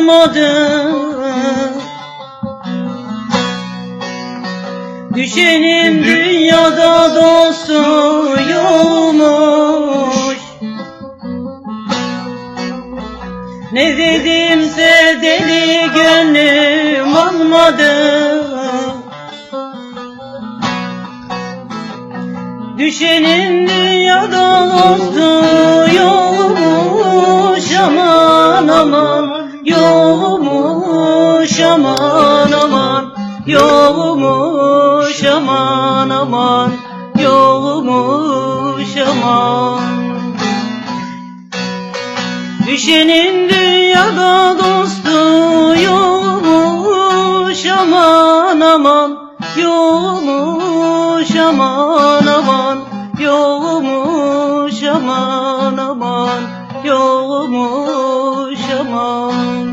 olmadı Düşenin dünyada dostu yokmuş. Ne dedimse deli gönlüm almadı Düşenin dünyada dostu aman Yokmuş aman aman. Yokmuş aman aman. Yokmuş aman. Düşenin dünyada dostu yokmuş aman aman. Yokmuş aman aman. Yokmuş aman aman. Yokmuş aman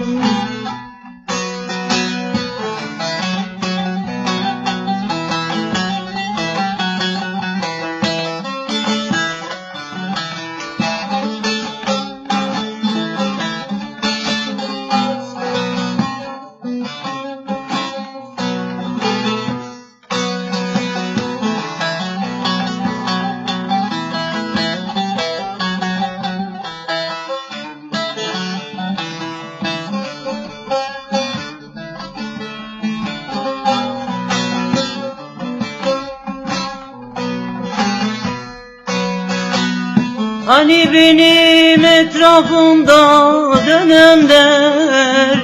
Hani benim etrafımda dönenler?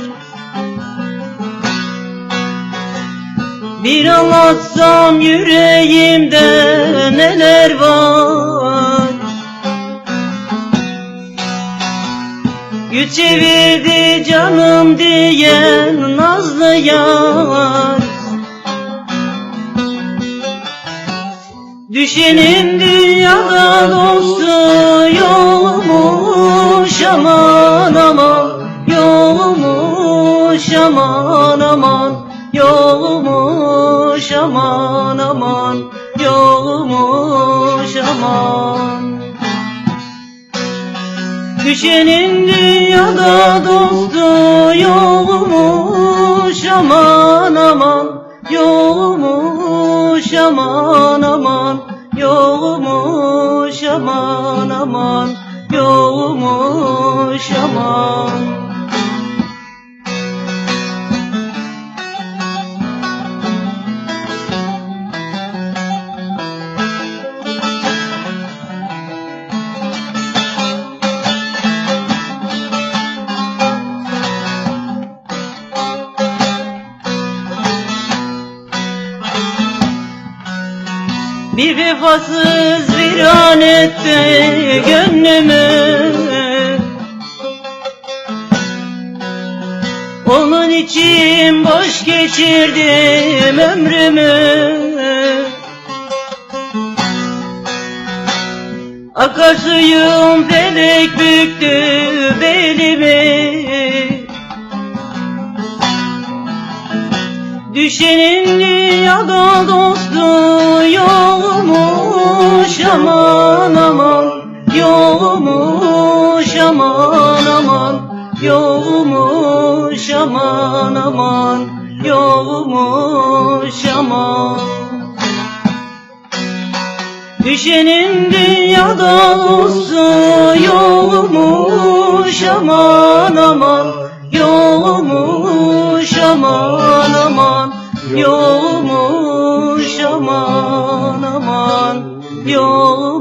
Bir anlatsam yüreğimde neler var? Güç çevirdi canım diyen nazlı yar Düşenin dünyada dostu yokmuş aman aman Yokmuş aman aman Yokmuş aman aman Yokmuş aman. Düşenin dünyada dostu yokmuş aman aman Yokmuş aman aman Yokmuş aman aman Yokmuş aman Bir vefasız viran etti gönlümü Onun için boş geçirdim ömrümü. Akarsuyum felek büktü belimi Düşenin dünyada dostu yokmuş aman aman. Yokmuş aman aman. Yokmuş aman aman. Yokmuş aman. Düşenin dünyada dostu yokmuş aman aman. Yokmuş aman aman Yokmuş aman aman Yok